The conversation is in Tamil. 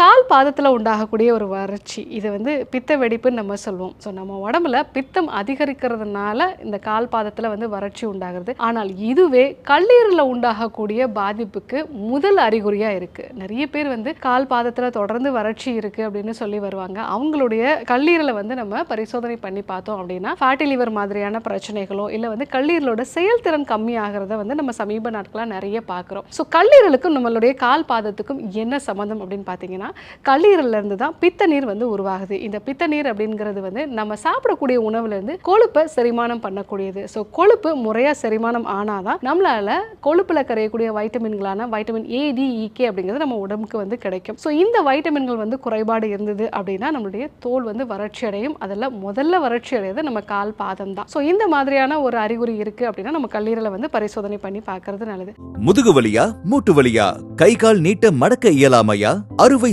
கால் பாதத்தில் உண்டாகக்கூடிய ஒரு வறட்சி. இது வந்து பித்த வெடிப்புன்னு நம்ம சொல்லுவோம் ஸோ நம்ம உடம்புல பித்தம் அதிகரிக்கிறதுனால இந்த கால் பாதத்தில் வந்து வறட்சி உண்டாகிறது. ஆனால் இதுவே கல்லீரலில் உண்டாகக்கூடிய பாதிப்புக்கு முதல் அறிகுறியாக இருக்குது நிறைய பேர் வந்து கால் பாதத்தில் தொடர்ந்து வறட்சி இருக்குது அப்படின்னு சொல்லி வருவாங்க. அவங்களுடைய கல்லீரலை வந்து நம்ம பரிசோதனை பண்ணி பார்த்தோம் அப்படின்னா ஃபேட்டி லிவர் மாதிரியான பிரச்சனைகளோ இல்லை வந்து கல்லீரலோட செயல்திறன் கம்மியாகிறத வந்து நம்ம சமீப நாட்களாக நிறைய பார்க்குறோம். ஸோ கல்லீரலுக்கும் நம்மளுடைய கால் பாதத்துக்கும் என்ன சம்மந்தம் அப்படின்னு பார்த்தீங்கன்னா கல்லீரல்ல இருந்து தான் பித்த நீர் வந்து உருவாகுது. இந்த பித்த நீர் அப்படிங்கிறது வந்து நம்ம சாப்பிடக்கூடிய உணவுல இருந்து கொழுப்பை செரிமானம் பண்ணக்கூடியது. ஸோ கொழுப்பு முறையாக செரிமானம் ஆனாதான் நம்மளால கொழுப்புல கரையக்கூடிய வைட்டமின்களான வைட்டமின் ஏ e, அப்படிங்கிறது நம்ம உடம்புக்கு வந்து கிடைக்கும். ஸோ இந்த வைட்டமின்கள் வந்து குறைபாடு இருந்தது அப்படின்னா நம்மளுடைய தோல் வந்து வறட்சி அடையும். அதில் முதல்ல வறட்சி அடையிறது நம்ம கால் பாதம் தான். ஸோ இந்த மாதிரியான ஒரு அறிகுறி இருக்கு அப்படின்னா நம்ம கல்லீரலை வந்து பரிசோதனை பண்ணி பார்க்கறது நல்லது. முதுகு வலியா மூட்டு வலியா கை கால் நீட்ட மடக்க இயலாமையா அறுவை